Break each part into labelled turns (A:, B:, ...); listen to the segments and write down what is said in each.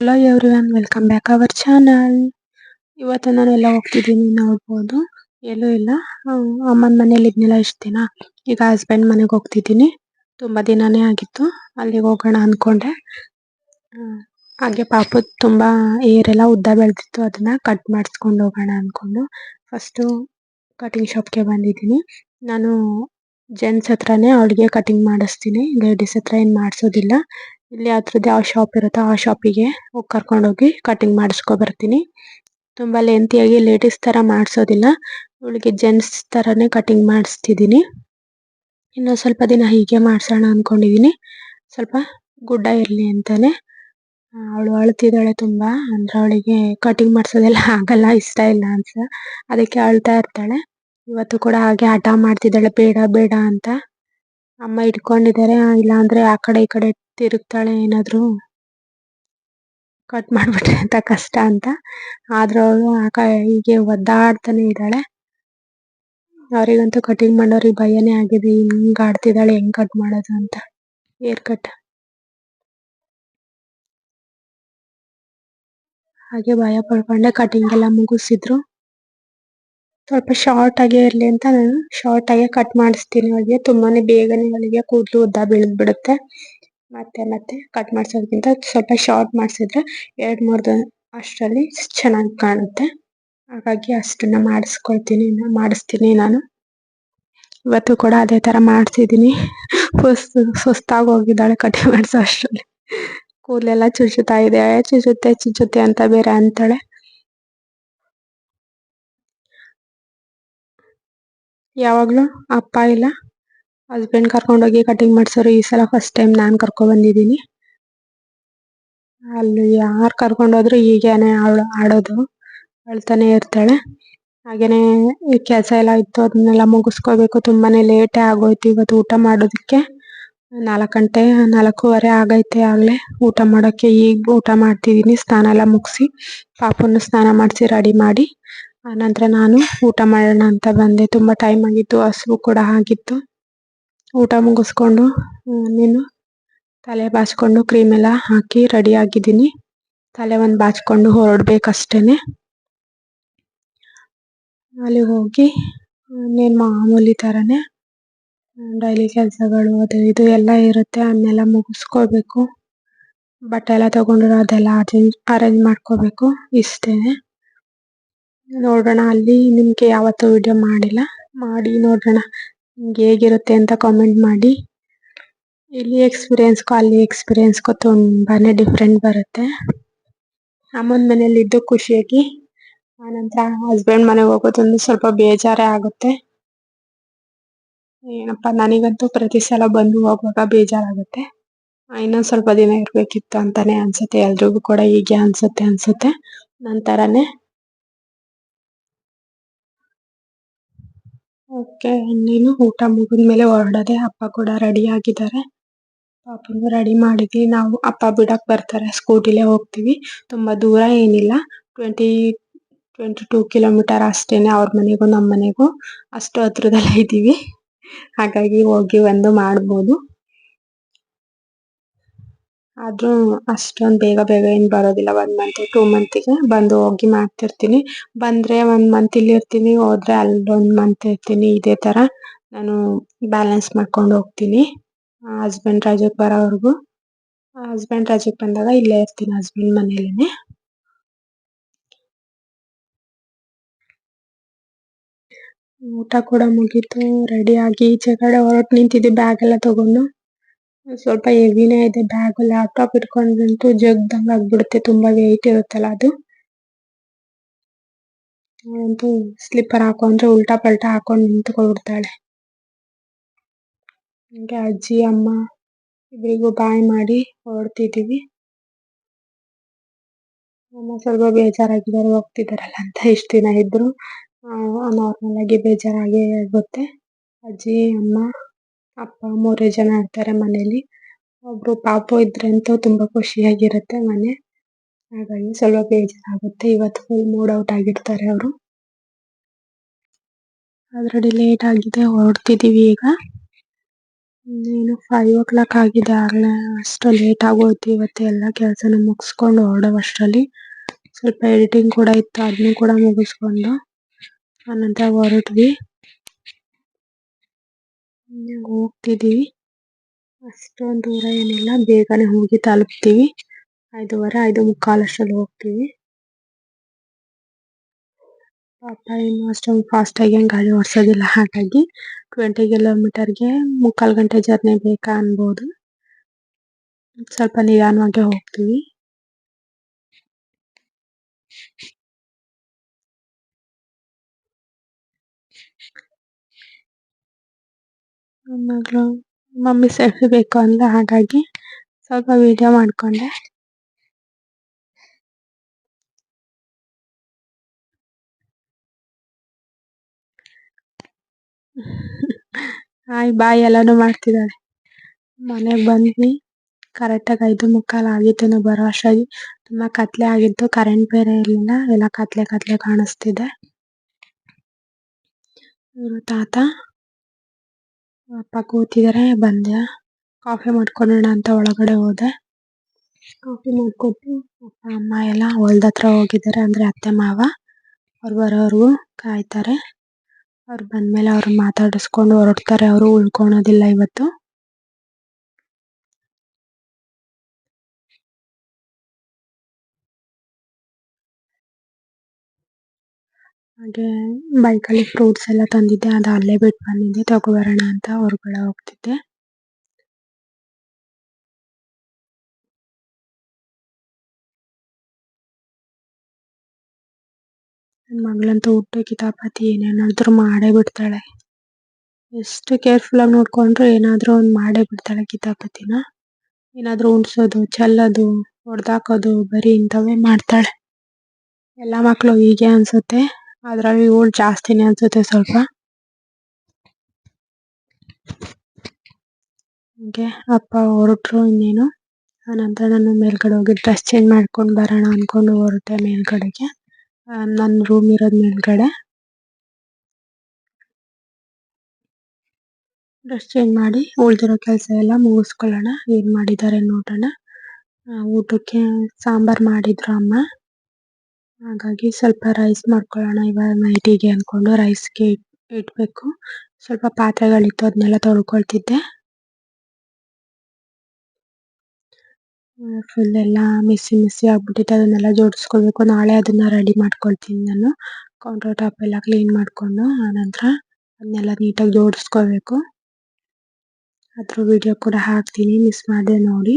A: Hello everyone welcome back our channel ಇವತ್ತು ನಾನು ಎಲ್ಲ ಹೋಗ್ತಿದ್ದೀನಿ ನೋಡ್ಬೋದು ಎಲ್ಲೂ ಇಲ್ಲ. ಅಮ್ಮನ ಮನೇಲಿ ಇದ್ನೆಲ್ಲ ಇಷ್ಟು ದಿನ. ಈಗ ಹಸ್ಬೆಂಡ್ ಮನೆಗೆ ಹೋಗ್ತಿದ್ದೀನಿ. ತುಂಬಾ ದಿನನೇ ಆಗಿತ್ತು. ಅಲ್ಲಿಗೆ ಹೋಗೋಣ ಅಂದ್ಕೊಂಡೆ ಹಾಗೆ ಪಾಪು ತುಂಬಾ ಏರ್ ಎಲ್ಲ ಉದ್ದ ಬೆಳೆದಿತ್ತು, ಅದನ್ನ ಕಟ್ ಮಾಡಿಸ್ಕೊಂಡು ಹೋಗೋಣ ಅಂದ್ಕೊಂಡು ಫಸ್ಟು ಕಟಿಂಗ್ ಶಾಪ್ಗೆ ಬಂದಿದ್ದೀನಿ. ನಾನು ಜೆಂಟ್ಸ್ ಹತ್ರನೇ ಅವಳಿಗೆ ಕಟಿಂಗ್ ಮಾಡಿಸ್ತೀನಿ. ಲೇಡೀಸ್ ಹತ್ರ ಏನು ಮಾಡಿಸೋದಿಲ್ಲ. ಇಲ್ಲಿ ಹತ್ರದ್ದು ಯಾವ ಶಾಪ್ ಇರುತ್ತೋ. ಆ ಶಾಪಿಗೆ ಹೋಗಿ ಕರ್ಕೊಂಡ್ ಹೋಗಿ ಕಟಿಂಗ್ ಮಾಡ್ಸ್ಕೊಂಡ್ ಬರ್ತೀನಿ. ತುಂಬಾ ಲೆಂತಿಯಾಗಿ ಲೇಡೀಸ್ ತರ ಮಾಡ್ಸೋದಿಲ್ಲ. ಇವಳಿಗೆ ಜೆಂಟ್ಸ್ ತರಾನೇ ಕಟಿಂಗ್ ಮಾಡಿಸ್ತಿದ್ದೀನಿ. ಇನ್ನು ಸ್ವಲ್ಪ ದಿನ ಹೀಗೆ ಮಾಡ್ಸೋಣ ಅನ್ಕೊಂಡಿದೀನಿ ಸ್ವಲ್ಪ ಗುಡ್ಡ ಇರ್ಲಿ ಅಂತಾನೆ. ಅವಳು ಅಳ್ತಿದ್ದಾಳೆ ತುಂಬಾ. ಅಂದ್ರೆ ಅವಳಿಗೆ ಕಟಿಂಗ್ ಮಾಡ್ಸೋದೆಲ್ಲ ಆಗಲ್ಲ, ಇಷ್ಟ ಇಲ್ಲ ಅನ್ಸ ಅದಕ್ಕೆ ಅಳ್ತಾ ಇರ್ತಾಳೆ. ಇವತ್ತು ಕೂಡ ಹಾಗೆ ಹಠ ಮಾಡ್ತಿದ್ದಾಳೆ. ಬೇಡ ಬೇಡ ಅಂತ. ಅಮ್ಮ ಇಟ್ಕೊಂಡಿದ್ದಾರೆ. ಇಲ್ಲ ಅಂದ್ರೆ ಆ ಕಡೆ ಈ ಕಡೆ ತಿರುಗ್ತಾಳೆ ಏನಾದ್ರು. ಕಟ್ ಮಾಡ್ಬಿಟ್ರೆ ಅಂತ ಕಷ್ಟ ಅಂತ. ಆದ್ರೂ ಅವಳು ಹೀಗೆ ಒದ್ದಾಡ್ತಾನೆ ಇದ್ದಾಳೆ. ಅವರಿಗಂತೂ ಕಟಿಂಗ್ ಮಾಡೋರಿಗೆ ಭಯನೇ ಆಗಿದೆ. ಹಿಂಗ್ ಆಡ್ತಿದ್ದಾಳೆ, ಹೆಂಗ್ ಕಟ್ ಮಾಡೋದು ಅಂತ. ಹೇರ್ ಕಟ್ ಹಾಗೆ ಭಯ ಪಡ್ಕೊಂಡೆ ಕಟಿಂಗ್ ಎಲ್ಲ ಮುಗಿಸಿದ್ರು. ಸ್ವಲ್ಪ ಶಾರ್ಟ್ ಆಗೇ ಇರ್ಲಿ ಅಂತ ನಾನು ಶಾರ್ಟ್ ಆಗೇ ಕಟ್ ಮಾಡಿಸ್ತೀನಿ. ಅವಳಿಗೆ ತುಂಬಾನೇ ಬೇಗನೆ ಅವಳಿಗೆ ಕೂದಲು ಉದ್ದ ಬೆಳೆದ್ ಬಿಡುತ್ತೆ ಮತ್ತೆ ಮತ್ತೆ ಕಟ್ ಮಾಡ್ಸೋದ್ಕಿಂತ ಸ್ವಲ್ಪ ಶಾರ್ಟ್ ಮಾಡಿಸಿದ್ರೆ ಎರಡು, ಮೂರು ಅಷ್ಟರಲ್ಲಿ ಚೆನ್ನಾಗಿ ಕಾಣುತ್ತೆ. ಹಾಗಾಗಿ ಅಷ್ಟನ್ನ ಮಾಡಿಸ್ಕೊಳ್ತೀನಿ, ಮಾಡಿಸ್ತೀನಿ ನಾನು. ಇವತ್ತು ಕೂಡ ಅದೇ ತರ ಮಾಡಿಸಿದ್ದೀನಿ. ಸುಸ್ತು, ಸುಸ್ತಾಗಿ ಹೋಗಿದ್ದಾಳೆ ಕಟ್ ಮಾಡ್ಸೋ ಅಷ್ಟರಲ್ಲಿ. ಕೂದಲೆಲ್ಲ ಚುಚ್ಚುತ್ತಾ ಇದೆ. ಚುಚ್ಚುತ್ತೆ ಚುಚ್ಚುತ್ತೆ ಅಂತ ಬೇರೆ ಅಂತಾಳೆ. ಯಾವಾಗ್ಲೂ ಅಪ್ಪ ಇಲ್ಲ. ಹಸ್ಬೆಂಡ್ ಕರ್ಕೊಂಡು ಹೋಗಿ ಕಟಿಂಗ್ ಮಾಡ್ಸೋರು ಈ ಸಲ ಫಸ್ಟ್ ಟೈಮ್ ನಾನ್ ಕರ್ಕೊಂಡ್ ಬಂದಿದ್ದೀನಿ. ಅಲ್ಲಿ ಯಾರ್ ಕರ್ಕೊಂಡು ಹೋದ್ರು ಹೀಗೇನೆ ಅವಳು ಆಡೋದು, ಅಳ್ತಾನೆ ಇರ್ತಾಳೆ. ಹಾಗೇನೆ ಕೆಲಸ ಎಲ್ಲ ಇತ್ತು, ಅದನ್ನೆಲ್ಲ ಮುಗಿಸ್ಕೋಬೇಕು. ತುಂಬಾನೇ ಲೇಟೇ ಆಗೋಯ್ತು ಇವತ್ತು ಊಟ ಮಾಡೋದಕ್ಕೆ. ನಾಲ್ಕು ಗಂಟೆ, ನಾಲ್ಕೂವರೆ ಆಗೈತೆ ಆಗಲೇ. ಊಟ ಮಾಡೋಕೆ ಈಗ ಊಟ ಮಾಡ್ತಿದೀನಿ ಸ್ನಾನ ಎಲ್ಲ ಮುಗಿಸಿ ಪಾಪನ್ನ ಸ್ನಾನ ಮಾಡಿಸಿ ರೆಡಿ ಮಾಡಿ, ಆನಂತರ ನಾನು ಊಟ ಮಾಡೋಣ ಅಂತ ಬಂದೆ. ತುಂಬಾ ಟೈಮ್ ಆಗಿತ್ತು ಹಸಿವು ಕೂಡ ಆಗಿತ್ತು. ಊಟ ಮುಗಿಸ್ಕೊಂಡು ನೀನು? ತಲೆ ಬಾಚ್ಕೊಂಡು ಕ್ರೀಮ್ ಎಲ್ಲ ಹಾಕಿ ರೆಡಿ ಆಗಿದ್ದೀನಿ. ತಲೆ ಒಂದು ಬಾಚ್ಕೊಂಡು ಹೊರಡ್ಬೇಕಷ್ಟೇನೆ. ಅಲ್ಲಿಗೆ ಹೋಗಿ ನೀನು ಮಾಮೂಲಿ ಥರನೇ ಡೈಲಿ ಕೆಲಸಗಳು, ಅದು ಇದು ಎಲ್ಲ ಇರುತ್ತೆ, ಅದನ್ನೆಲ್ಲ ಮುಗಿಸ್ಕೋಬೇಕು. ಬಟ್ಟೆ ಎಲ್ಲ ತಗೊಂಡ್ರೆ ಅದೆಲ್ಲ ಅರೇಂಜ್ ಅರೇಂಜ್ ಮಾಡ್ಕೋಬೇಕು, ಇಷ್ಟೇನೆ. ನೋಡೋಣ ಅಲ್ಲಿ, ನಿಮಗೆ ಯಾವತ್ತೂ ವಿಡಿಯೋ ಮಾಡಿಲ್ಲ. ಮಾಡಿ ನೋಡೋಣ. ನಿಮ್ಗೆ ಹೇಗಿರುತ್ತೆ ಅಂತ ಕಾಮೆಂಟ್ ಮಾಡಿ. ಇಲ್ಲಿ ಎಕ್ಸ್ಪೀರಿಯನ್ಸ್ಗೂ ಅಲ್ಲಿ ಎಕ್ಸ್ಪೀರಿಯನ್ಸ್ಗೂ ತುಂಬಾನೇ ಡಿಫ್ರೆಂಟ್ ಬರುತ್ತೆ. ಅಮ್ಮನ ಮನೇಲಿ ಇದ್ದು ಖುಷಿಯಾಗಿ, ಆನಂತರ ಹಸ್ಬೆಂಡ್ ಮನೆಗೆ ಹೋಗೋದೊಂದು ಸ್ವಲ್ಪ ಬೇಜಾರೇ ಆಗುತ್ತೆ. ಏನಪ್ಪ, ನನಗಂತೂ ಪ್ರತಿ ಸಲ ಬಂದು ಹೋಗುವಾಗ ಬೇಜಾರಾಗುತ್ತೆ. ಇನ್ನೊಂದು ಸ್ವಲ್ಪ ದಿನ ಇರಬೇಕಿತ್ತು ಅಂತಾನೆ ಅನ್ಸುತ್ತೆ. ಎಲ್ರಿಗೂ ಕೂಡ ಹೀಗೆ ಅನ್ಸುತ್ತೆ ಅನ್ಸುತ್ತೆ. ನಂತರನೇ ಓಕೆ, ಇನ್ನೇನು ಊಟ ಮುಗಿದ್ಮೇಲೆ ಹೊರಡೋದೆ ಅಪ್ಪ ಕೂಡ ರೆಡಿ ಆಗಿದ್ದಾರೆ. ಪಾಪನು ರೆಡಿ ಮಾಡಿದ್ವಿ. ನಾವು ಅಪ್ಪ ಬಿಡಕ್ ಬರ್ತಾರೆ. ಸ್ಕೂಟಿಲೇ ಹೋಗ್ತೀವಿ. ತುಂಬಾ ದೂರ ಏನಿಲ್ಲ. ಟ್ವೆಂಟಿ ಟ್ವೆಂಟಿ ಟೂ ಕಿಲೋಮೀಟರ್ ಅಷ್ಟೇನೆ ಅವ್ರ ಮನೆಗೂ ನಮ್ಮ ಮನೆಗೂ. ಅಷ್ಟು ಹತ್ರದಲ್ಲೇ ಇದ್ದೀವಿ ಹಾಗಾಗಿ ಹೋಗಿ ಒಂದು ಮಾಡ್ಬೋದು. ಆದ್ರೂ ಅಷ್ಟೊಂದು ಬೇಗ ಬೇಗ ಏನ್ ಬರೋದಿಲ್ಲ ಒನ್ ಮಂತ್ ಟೂ ಮಂತಿಗೆ ಬಂದು ಹೋಗಿ ಮಾಡ್ತಿರ್ತೀನಿ. ಬಂದ್ರೆ ಒಂದು ಮಂತ್ ಇಲ್ಲಿ ಇರ್ತೀನಿ, ಹೋದ್ರೆ ಅಲ್ಲೊಂದ್ ಮಂತ್ ಇರ್ತೀನಿ. ಇದೇ ತರ ನಾನು ಬ್ಯಾಲೆನ್ಸ್ ಮಾಡ್ಕೊಂಡು ಹೋಗ್ತೀನಿ. ಹಸ್ಬೆಂಡ್ ರಜಕ್ ಬರೋವರೆಗೂ. ಹಸ್ಬೆಂಡ್ ರಜಕ್ ಬಂದಾಗ ಇಲ್ಲೇ ಇರ್ತೀನಿ ಹಸ್ಬೆಂಡ್ ಮನೇಲೇನೆ ಊಟ ಕೂಡ ಮುಗೀತು ರೆಡಿ ಆಗಿ ಈಚೆ ಕಡೆ ಹೊರಟು ನಿಂತಿದ್ದೆ ಬ್ಯಾಗ್ ಎಲ್ಲ ತಗೊಂಡು. ಸ್ವಲ್ಪ ಹೆವಿನೇ ಇದೆ ಬ್ಯಾಗ್ ಲ್ಯಾಪ್ಟಾಪ್ ಇಟ್ಕೊಂಡ್ರಂತೂ ಜಗ್ದಂಗ್ ಆಗ್ಬಿಡುತ್ತೆ, ತುಂಬಾ ವೆಯಿಟ್ ಇರುತ್ತಲ್ಲ ಅದು. ಅವಳಂತೂ ಸ್ಲಿಪ್ಪರ್ ಹಾಕೊಂಡ್ರೆ ಉಲ್ಟಾ ಪಲ್ಟಾ ಹಾಕೊಂಡು ನಿಂತ್ಕೊಂಡ್ಬಿಡ್ತಾಳೆ ಹಂಗೆ ಅಜ್ಜಿ, ಅಮ್ಮ ಇಬ್ಬರಿಗೂ ಬಾಯ್ ಮಾಡಿ ಹೊರಡ್ತಿದ್ದೀವಿ ಅಮ್ಮ ಸ್ವಲ್ಪ ಬೇಜಾರಾಗಿದ್ದಾರೆ, ಹೋಗ್ತಿದಾರಲ್ಲ ಅಂತ ಇಷ್ಟ ದಿನ ಇದ್ರು. ನಾರ್ಮಲ್ ಆಗಿ ಬೇಜಾರಾಗಿ ಆಗುತ್ತೆ ಅಜ್ಜಿ, ಅಮ್ಮ ಅಪ್ಪ ಮೂರೇ ಜನ ಇರ್ತಾರೆ ಮನೇಲಿ ಒಬ್ರು ಪಾಪು ಇದ್ರಂತೂ ತುಂಬಾ ಖುಷಿಯಾಗಿರುತ್ತೆ ಮನೆ. ಹಾಗಾಗಿ ಸ್ವಲ್ಪ ಬೇಜಾರಾಗುತ್ತೆ. ಇವತ್ತು ಫುಲ್ ಮೂಡ್ ಔಟ್ ಆಗಿರ್ತಾರೆ ಅವರು. ಆಲ್ರೆಡಿ ಲೇಟ್ ಆಗಿದೆ, ಹೊರಡ್ತಿದೀವಿ ಈಗ. ಇನ್ನೇನು ಫೈವ್ ಓ ಕ್ಲಾಕ್ ಆಗಿದೆ ಆಗಲೇ ಅಷ್ಟು ಲೇಟ್ ಆಗೋಯ್ತು ಇವತ್ತು ಎಲ್ಲ ಕೆಲಸನ ಮುಗಿಸ್ಕೊಂಡು ಹೊರಡೋವಷ್ಟರಲ್ಲಿ ಸ್ವಲ್ಪ ಎಡಿಟಿಂಗ್ ಕೂಡ ಇತ್ತು ಅದನ್ನು ಕೂಡ ಮುಗಿಸ್ಕೊಂಡು. ಆನಂತರ ಹೊರಟ್ವಿ. ಹೋಗ್ತಿದೀವಿ ಅಷ್ಟೊಂದು ದೂರ ಏನಿಲ್ಲ. ಬೇಗನೆ ಹೋಗಿ ತಲುಪ್ತೀವಿ. ಐದೂವರೆ, ಐದು ಮುಕ್ಕಾಲು ಅಷ್ಟರಲ್ಲಿ ಹೋಗ್ತೀವಿ. ಪಾಪ ಇನ್ನು ಅಷ್ಟೊಂದು ಫಾಸ್ಟಾಗಿ ಏನು ಗಾಡಿ ಓಡಿಸೋದಿಲ್ಲ ಹಾಗಾಗಿ ಟ್ವೆಂಟಿ ಕಿಲೋಮೀಟರ್ಗೆ ಮುಕ್ಕಾಲು ಗಂಟೆ ಜರ್ನಿ ಬೇಕಾ ಅನ್ಬೋದು ಸ್ವಲ್ಪ ನಿಧಾನವಾಗೇ ಹೋಗ್ತೀವಿ. ಮಗಳು ಮಮ್ಮಿ ಸೆಲ್ಫಿ ಬೇಕು ಅಂದ ಹಾಗಾಗಿ ಸ್ವಲ್ಪ ವಿಡಿಯೋ ಮಾಡ್ಕೊಂಡೆ. ಹಾಯ್, ಬಾಯ್ ಎಲ್ಲಾನು ಮಾಡ್ತಿದ್ದಾರೆ. ಮನೆಗೆ ಬಂದ್ವಿ. ಕರೆಕ್ಟಾಗಿ ಐದು ಮುಕ್ಕಾಲು ಆಗಿತ್ತು ಬರೋ ಅಷ್ಟಾಗಿ ತುಂಬ ಕತ್ಲೆ ಆಗಿತ್ತು. ಕರೆಂಟ್ ಬೇರೆ ಇರಲಿಲ್ಲ. ಎಲ್ಲ ಕತ್ಲೆ ಕತ್ಲೆ ಕಾಣಿಸ್ತಿದೆ. ಇವರು ತಾತ. ಅಪ್ಪ ಕೂತಿದ್ದಾರೆ ಬಂದೆ. ಕಾಫಿ ಮಾಡ್ಕೊಳ್ಳೋಣ ಅಂತ ಒಳಗಡೆ ಹೋದೆ. ಕಾಫಿ ಮಾಡಿಕೊಟ್ಟು ಅಪ್ಪ, ಅಮ್ಮ ಎಲ್ಲ ಹೊಲ್ದ ಹತ್ರ ಹೋಗಿದ್ದಾರೆ ಅಂದರೆ ಅತ್ತೆ, ಮಾವ. ಅವ್ರು ಬರೋವರೆಗೂ ಕಾಯ್ತಾರೆ. ಅವ್ರು ಬಂದಮೇಲೆ ಅವ್ರು ಮಾತಾಡಿಸ್ಕೊಂಡು ಹೊರಡ್ತಾರೆ. ಅವರು ಉಳ್ಕೊಳೋದಿಲ್ಲ ಇವತ್ತು. ಹಾಗೆ ಬೈಕಲ್ಲಿ ಫ್ರೂಟ್ಸ್ ಎಲ್ಲ ತಂದಿದ್ದೆ, ಅದು ಅಲ್ಲೇ ಬಿಟ್ಟು ಬಂದಿದ್ದೆ, ತಗೊಬರೋಣ ಅಂತ ಹೊರಗಡೆ ಹೋಗ್ತಿದ್ದೆ. ನನ್ನ ಮಗಳಂತೂ ಊಟ ಕಿತಾಪತಿ, ಏನೇನಾದ್ರೂ ಮಾಡೇ ಬಿಡ್ತಾಳೆ. ಎಷ್ಟು ಕೇರ್ಫುಲ್ ಆಗಿ ನೋಡ್ಕೊಂಡ್ರು ಏನಾದ್ರೂ ಒಂದು ಮಾಡೇ ಬಿಡ್ತಾಳೆ ಕಿತಾಪತಿನ. ಏನಾದ್ರೂ ಉಣ್ಸೋದು, ಚೆಲ್ಲೋದು, ಹೊಡ್ದಾಕೋದು, ಬರೀ ಇಂಥವೇ ಮಾಡ್ತಾಳೆ. ಎಲ್ಲ ಮಕ್ಕಳು ಹೀಗೆ ಅನ್ಸುತ್ತೆ. ಅದ್ರಲ್ಲಿ ಇವಳು ಜಾಸ್ತಿನೇ ಅನ್ಸುತ್ತೆ ಸ್ವಲ್ಪ. ಹಂಗೆ ಅಪ್ಪ ಹೊರಟ್ರು ಇನ್ನೇನು. ಆನಂತರ ನಾನು ಮೇಲ್ಗಡೆ ಹೋಗಿ ಡ್ರೆಸ್ ಚೇಂಜ್ ಮಾಡ್ಕೊಂಡು ಬರೋಣ ಅನ್ಕೊಂಡು ಹೊರಟೆ ಮೇಲ್ಗಡೆಗೆ. ನನ್ನ ರೂಮ್ ಇರೋದು ಮೇಲ್ಗಡೆ. ಡ್ರೆಸ್ ಚೇಂಜ್ ಮಾಡಿ ಉಳಿದಿರೋ ಕೆಲಸ ಎಲ್ಲ ಮುಗಿಸ್ಕೊಳ್ಳೋಣ. ಏನು ಮಾಡಿದ್ದಾರೆ ನೋಡೋಣ. ಊಟಕ್ಕೆ ಸಾಂಬಾರ್ ಮಾಡಿದ್ರು ಅಮ್ಮ. ಹಾಗಾಗಿ ಸ್ವಲ್ಪ ರೈಸ್ ಮಾಡ್ಕೊಳ್ಳೋಣ. ಇವಾಗ ನೈಟಿಗೆ ಅಂದ್ಕೊಂಡು ರೈಸ್ಗೆ ಇಡಬೇಕು. ಸ್ವಲ್ಪ ಪಾತ್ರೆಗಳಿತ್ತು, ಅದನ್ನೆಲ್ಲ ತೊಳ್ಕೊಳ್ತಿದ್ದೆ. ಫುಲ್ ಎಲ್ಲ ಮಿಸ್ಸಿ ಮಿಸ್ಸಿ ಆಗ್ಬಿಟ್ಟಿತ್ತು. ಅದನ್ನೆಲ್ಲ ಜೋಡಿಸ್ಕೊಳ್ಬೇಕು. ನಾಳೆ ಅದನ್ನ ರೆಡಿ ಮಾಡ್ಕೊಳ್ತೀನಿ ನಾನು. ಕೌಂಟರ್ ಟಾಪ್ ಎಲ್ಲ ಕ್ಲೀನ್ ಮಾಡಿಕೊಂಡು, ಆನಂತರ ಅದನ್ನೆಲ್ಲ ನೀಟಾಗಿ ಜೋಡಿಸ್ಕೋಬೇಕು ಅದ್ರ ವಿಡಿಯೋ ಕೂಡ ಹಾಕ್ತೀನಿ. ಮಿಸ್ ಮಾಡಿದೆ ನೋಡಿ.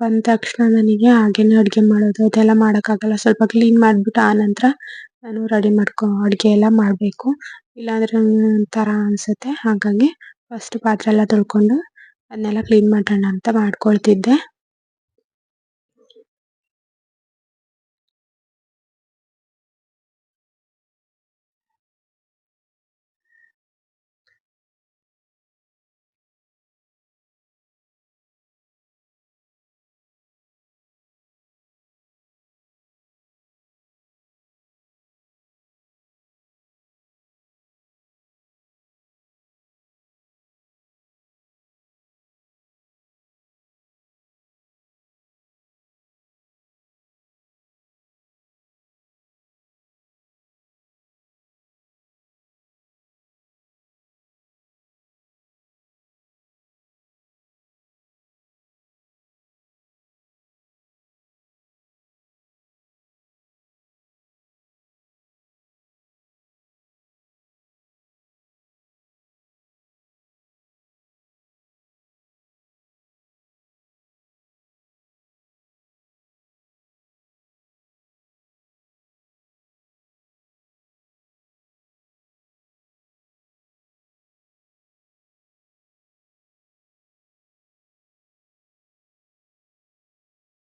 A: ಬಂದ ತಕ್ಷಣ ನನಗೆ ಹಾಗೇನೆ ಅಡುಗೆ ಮಾಡೋದು, ಅದೆಲ್ಲ ಮಾಡೋಕ್ಕಾಗಲ್ಲ. ಸ್ವಲ್ಪ ಕ್ಲೀನ್ ಮಾಡಿಬಿಟ್ಟು ಆನಂತರ ನಾನು ರೆಡಿ ಮಾಡ್ಕೊ, ಅಡುಗೆ ಎಲ್ಲ ಮಾಡಬೇಕು. ಇಲ್ಲಾಂದರೆ ಒಂಥರ ಅನಿಸುತ್ತೆ. ಹಾಗಾಗಿ ಫಸ್ಟ್ ಪಾತ್ರೆ ಎಲ್ಲ ತೊಳ್ಕೊಂಡು, ಅದನ್ನೆಲ್ಲ ಕ್ಲೀನ್ ಮಾಡೋಣ ಅಂತ ಮಾಡ್ಕೊಳ್ತಿದ್ದೆ.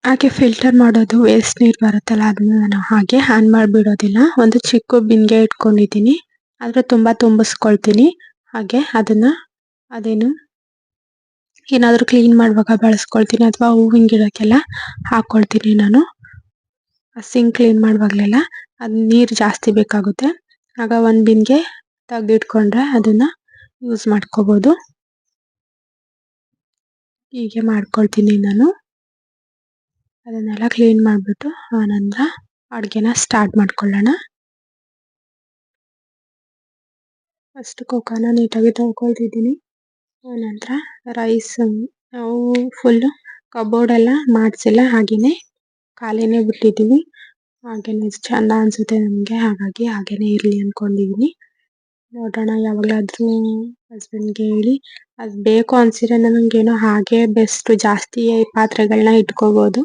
A: ಹಾಗೆ ಫಿಲ್ಟರ್ ಮಾಡೋದು ವೇಸ್ಟ್ ನೀರು ಬರುತ್ತಲ್ಲ ಅದನ್ನ ನಾನು ಹಾಗೆ ಆನ್ ಮಾಡಿಬಿಡೋದಿಲ್ಲ. ಒಂದು ಚಿಕ್ಕ ಬಿಂದಿಗೆ ಇಟ್ಕೊಂಡಿದ್ದೀನಿ ಆದರೆ ತುಂಬ ತುಂಬಿಸ್ಕೊಳ್ತೀನಿ. ಹಾಗೆ ಅದನ್ನ ಅದೇನು ಏನಾದರೂ ಕ್ಲೀನ್ ಮಾಡುವಾಗ ಬಳಸ್ಕೊಳ್ತೀನಿ ಅಥವಾ ಹೂವಿನ ಗಿಡಕ್ಕೆಲ್ಲ ಹಾಕ್ಕೊಳ್ತೀನಿ ನಾನು. ಸಿಂಕ್ ಕ್ಲೀನ್ ಮಾಡುವಾಗಲೆಲ್ಲ ಅದು ನೀರು ಜಾಸ್ತಿ ಬೇಕಾಗುತ್ತೆ. ಆಗ ಒಂದು ಬಿಂದಿಗೆ ತೆಗೆದಿಟ್ಕೊಂಡ್ರೆ ಅದನ್ನ ಯೂಸ್ ಮಾಡ್ಕೋಬೋದು. ಹೀಗೆ ಮಾಡ್ಕೊಳ್ತೀನಿ ನಾನು. ಅದನ್ನೆಲ್ಲ ಕ್ಲೀನ್ ಮಾಡಿಬಿಟ್ಟು ಆನಂತರ ಅಡುಗೆನ ಸ್ಟಾರ್ಟ್ ಮಾಡ್ಕೊಳ್ಳೋಣ. ಫಸ್ಟ್ ಕೊಕ್ಕನ ನೀಟಾಗಿ ತೊಳ್ಕೊಳ್ತಿದ್ದೀನಿ. ಆನಂತರ ರೈಸ್ ನಾವು ಫುಲ್ಲು ಕಬೋರ್ಡ್ ಎಲ್ಲ ಮಾಡಿಸಿಲ್ಲ ಹಾಗೆಯೇ ಖಾಲಿನೇ ಬಿಟ್ಟಿದ್ದೀನಿ ಹಾಗೆಯೇ ಚೆಂದ ಅನಿಸುತ್ತೆ ನಮಗೆ, ಹಾಗಾಗಿ ಹಾಗೆಯೇ ಇರಲಿ ಅಂದ್ಕೊಂಡಿದ್ದೀನಿ ನೋಡೋಣ ಯಾವಾಗಲಾದರೂ ಹಸ್ಬೆಂಡ್ಗೆ ಹೇಳಿ, ಅದು ಬೇಕು ಅನಿಸಿದ್ರೆ ನನಗೇನೋ ಹಾಗೆ ಬೆಸ್ಟ್ ಜಾಸ್ತಿ ಪಾತ್ರೆಗಳನ್ನ ಇಟ್ಕೋಬೋದು.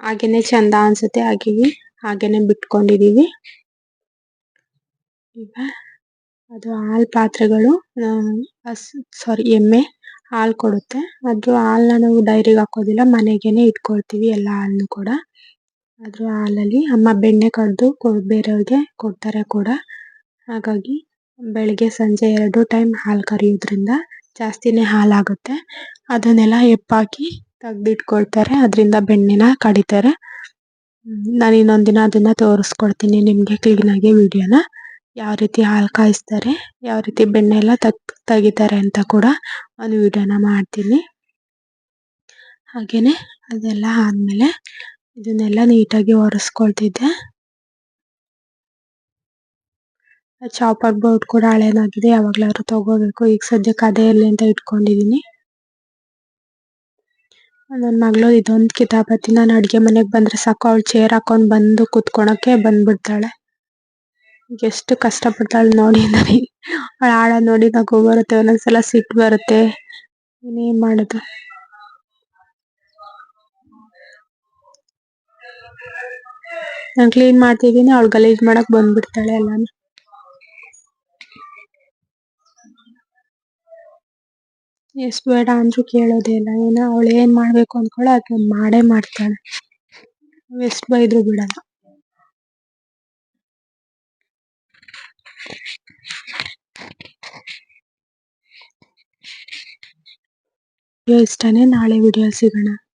A: ಹಾಗೆಯೇ ಚೆಂದ ಅನ್ಸುತ್ತೆ ಹಾಗೇನೆ ಹಾಗೆಯೇ ಬಿಟ್ಕೊಂಡಿದೀವಿ. ಈಗ ಅದು ಹಾಲು ಪಾತ್ರೆಗಳು ಹಸು ಸಾರಿ ಎಮ್ಮೆ ಹಾಲು ಕೊಡುತ್ತೆ. ಅದ್ರ ಹಾಲನ್ನ ನಾವು ಡೈರಿಗೆ ಹಾಕೋದಿಲ್ಲ, ಮನೆಗೇನೆ ಇಟ್ಕೊಳ್ತೀವಿ ಎಲ್ಲ ಹಾಲನ್ನು ಕೂಡ. ಅದ್ರ ಹಾಲಲ್ಲಿ ಅಮ್ಮ ಬೆಣ್ಣೆ ಕಡ್ದು ಬೇರೆಯವ್ರಿಗೆ ಕೊಡ್ತಾರೆ ಕೂಡ. ಹಾಗಾಗಿ ಬೆಳಿಗ್ಗೆ ಸಂಜೆ ಎರಡು ಟೈಮ್ ಹಾಲು ಕರಿಯೋದ್ರಿಂದ ಜಾಸ್ತಿನೇ ಹಾಲಾಗುತ್ತೆ. ಅದನ್ನೆಲ್ಲ ಹೆಪ್ಪಾಕಿ ತೆಗ್ದಿಟ್ಕೊಳ್ತಾರೆ, ಅದರಿಂದ ಬೆಣ್ಣೆನ ಕಡಿತಾರೆ. ನಾನು ಇನ್ನೊಂದು ದಿನ ಅದನ್ನ ತೋರಿಸ್ಕೊಡ್ತೀನಿ ನಿಮಗೆ ಕ್ಲೀನಾಗಿ ವಿಡಿಯೋನ ಯಾವ ರೀತಿ ಹಾಲು ಕಾಯಿಸ್ತಾರೆ, ಯಾವ ರೀತಿ ಬೆಣ್ಣೆ ಎಲ್ಲ ತಗ್, ತೆಗಿತಾರೆ ಅಂತ ಕೂಡ ಒಂದು ವಿಡಿಯೋನ ಮಾಡ್ತೀನಿ. ಹಾಗೆಯೇ ಅದೆಲ್ಲ ಆದಮೇಲೆ ಇದನ್ನೆಲ್ಲ ನೀಟಾಗಿ ಒರೆಸ್ಕೊಳ್ತಿದ್ದೆ. ಚಾಪರ್ ಬೋರ್ಡ್ ಕೂಡ ಹಳೇನಾಗಿದೆ ಯಾವಾಗಲಾದ್ರೂ ತಗೋಬೇಕು. ಈಗ ಸದ್ಯಕ್ಕೆ ಅದೇ ಇರಲಿ ಅಂತ ಇಟ್ಕೊಂಡಿದ್ದೀನಿ ನನ್ನ ಮಗಳು ಇದೊಂದು ಕಿತಾಪತಿ ನಾನು ಅಡುಗೆ ಮನೆಗೆ ಬಂದ್ರೆ ಸಾಕು. ಅವಳು ಚೇರ್ ಹಾಕೊಂಡು ಬಂದು ಕುತ್ಕೊಳಕ್ಕೆ ಬಂದ್ಬಿಡ್ತಾಳೆ. ಎಷ್ಟು ಕಷ್ಟ ಪಡ್ತಾಳೆ ನೋಡಿ ನನಗೆ. ಅವಳು ಆಳ ನೋಡಿ ನಗು ಬರುತ್ತೆ. ಒಂದೊಂದ್ಸಲ ಸಿಟ್ಟು ಬರುತ್ತೆ. ಇನ್ನೇನ್ ಮಾಡೋದು? ನಾನ್ ಕ್ಲೀನ್ ಮಾಡ್ತಿದ್ದೀನಿ ಅವಳು ಗಲೀಜ್ ಮಾಡಕ್ಕೆ ಬಂದ್ಬಿಡ್ತಾಳೆ ಎಲ್ಲಾನು. ಎಷ್ಟು ಬೇಡ ಅಂದ್ರು ಕೇಳೋದೇ ಇಲ್ಲ ಏನೋ ಅವಳು ಏನು ಮಾಡಬೇಕು ಅಂದ್ಕೊಳ್ಳೋ ಅದನ್ನ ಮಾಡೇ ಮಾಡ್ತಾಳೆ. ಎಷ್ಟು ಬೈದರೂ ಬಿಡಲ್ಲ. ವಿಡಿಯೋ ಇಷ್ಟನೇ ನಾಳೆ ವಿಡಿಯೋ ಸಿಗೋಣ.